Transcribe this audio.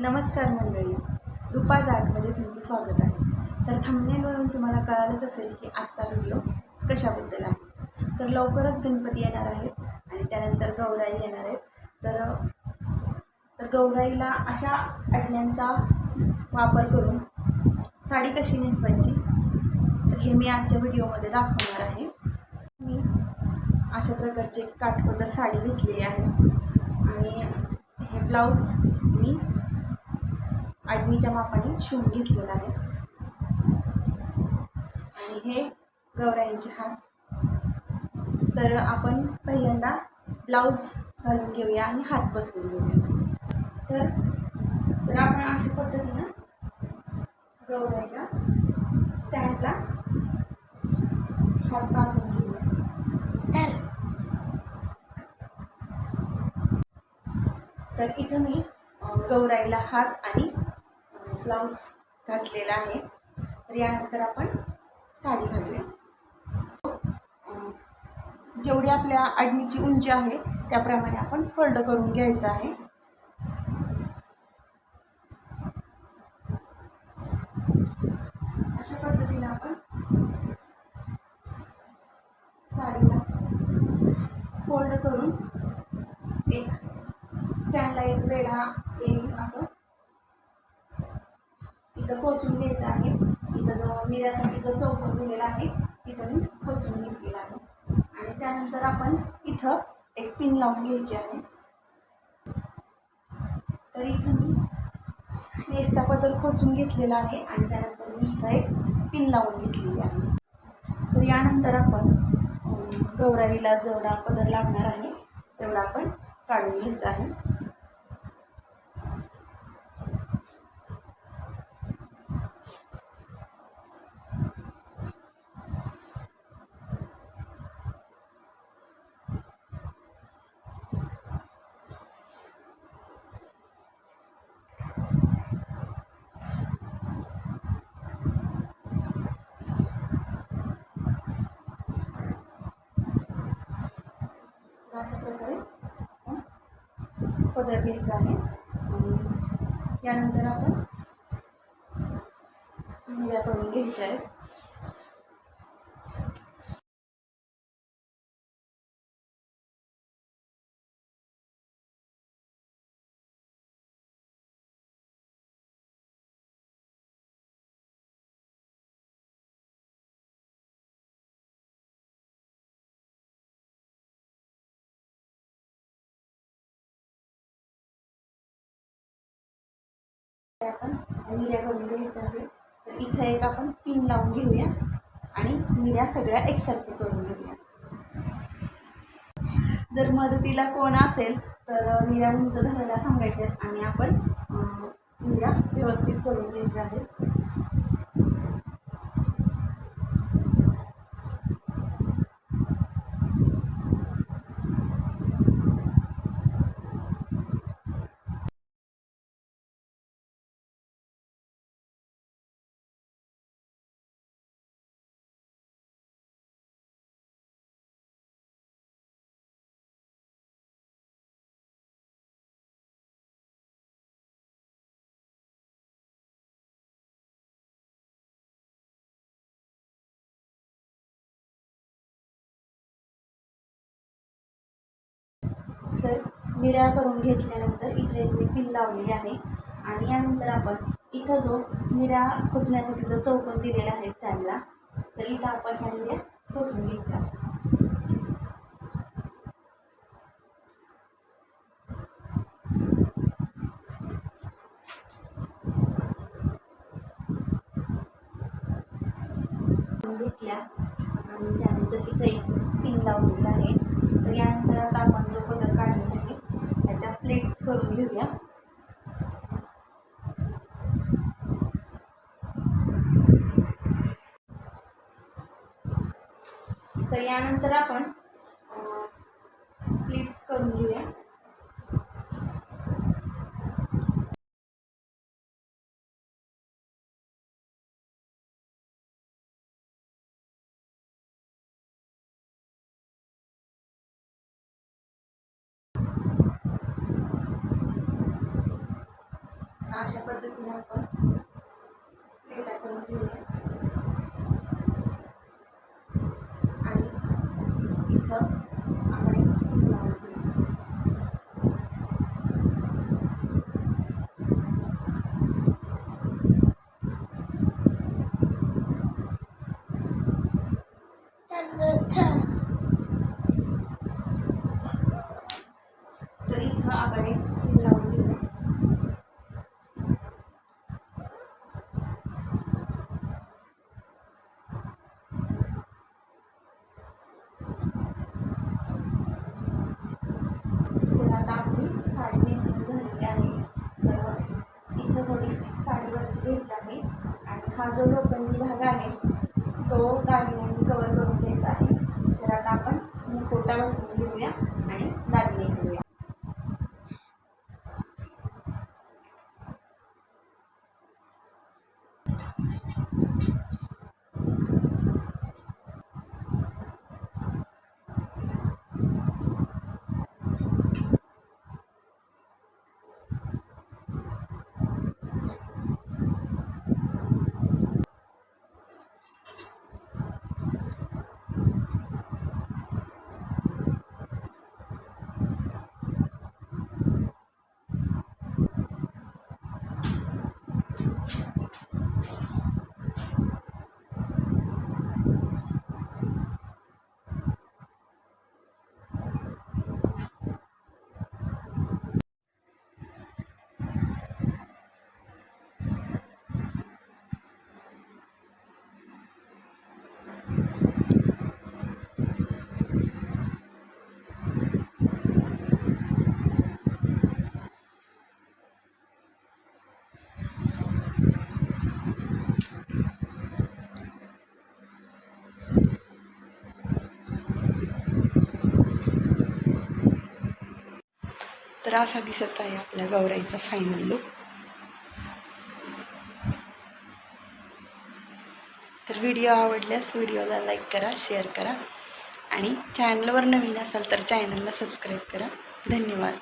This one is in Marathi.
नमस्कार मंडळी. रुपा जाटमध्ये तुमचं स्वागत आहे. तर थंबनेलवरून तुम्हाला कळालंच असेल की आजचा व्हिडिओ कशाबद्दल आहे. तर लवकरच गणपती येणार आहेत आणि त्यानंतर गौराई येणार आहेत. तर तर गौराईला अशा अडण्यांचा वापर करून साडी कशी नेसवायची तर हे मी आजच्या व्हिडिओमध्ये दाखवणार आहे. मी अशा प्रकारची एक साडी घेतलेली आहे. आणि हे ब्लाऊज मी आडणीच्या मापाने शिवून घेतलेलं आहे. आणि हे गौराईंचे हात. तर आपण पहिल्यांदा ब्लाऊज घालून घेऊया आणि हात बसवून घेऊया. तर तर आपण अशा पद्धतीनं गौराईला स्टँडला हात बांधून घेऊया. तर तर इथं मी गौराईला हात आणि ब्लाऊज घातलेला आहे. तर यानंतर आपण साडी घालूया. जेवढी आपल्या आडणीची उंची आहे त्याप्रमाणे आपण फोल्ड करून घ्यायचं आहे. अशा पद्धतीने आपण साडीला फोल्ड करून एक स्टँडला एक वेढा येईल असं इथं खोचून घ्यायचं आहे. इथं जो मिऱ्यासाठी जो चौकट दिलेला आहे तिथं मी खोचून घेतलेला आहे. आणि त्यानंतर आपण इथं एक पिन लावून घ्यायची आहे. तर इथं मी नेसता पदर खोचून घेतलेला आहे आणि त्यानंतर मी इथं एक पिन लावून घेतलेली आहे. तर यानंतर आपण गौराईला जेवढा पदर लागणार आहे तेवढा आपण काढून घ्यायचा आहे. अशा प्रकारे आपण पदर घ्यायचा आहे. यानंतर आपण या करून घ्यायच्या आहेत. आपण निर्या करून घ्यायच्या आहे तर इथं एक आपण पिन लावून घेऊया आणि निर्या सगळ्या एकसारख्या करून घेऊया. जर मदतीला कोण असेल तर निर्या उंच धरायला सांगायचे आणि आपण अं, निर्या व्यवस्थित करून घ्यायच्या आहेत. तर निर्या करून घेतल्यानंतर इथे मी पिन लावलेली आहे. आणि यानंतर आपण इथं जो निरा खोचण्यासाठी जो चौकन दिलेला आहे स्टँडला तर इथं आपण ह्या निर्या खोचून घ्यायच्या घेतल्या. आणि त्यानंतर इथं एक पिन लावलेला आहे. तर यानंतर आता आपण जो ह्याच्या प्लेट्स करून घेऊया. तर यानंतर आपण प्लेट्स करून घेऊया. अशा पद्धतीने आपण प्लेटा करून घेऊया आणि इथं आपण एक टीप लावून घेऊया तर इथं आपण एक टीप लावून घेऊया तर आता आपली साडी नेसून झालेली आहे तर इथं थोडी साडीवरती घ्यायची आहे आणि हा जो भाग आहे. तो दागिन्यांनी कवर करून घ्यायचा आहे. तर आता आपण मुखवटा बसवून घेऊया आणि दागिने घेऊया तर असा दिसत आहे आपल्या गौराईचा फायनल लुक तर व्हिडिओ आवडल्यास व्हिडिओला लाईक करा शेअर करा. आणि चॅनलवर नवीन असाल तर चॅनलला सबस्क्राईब करा. धन्यवाद.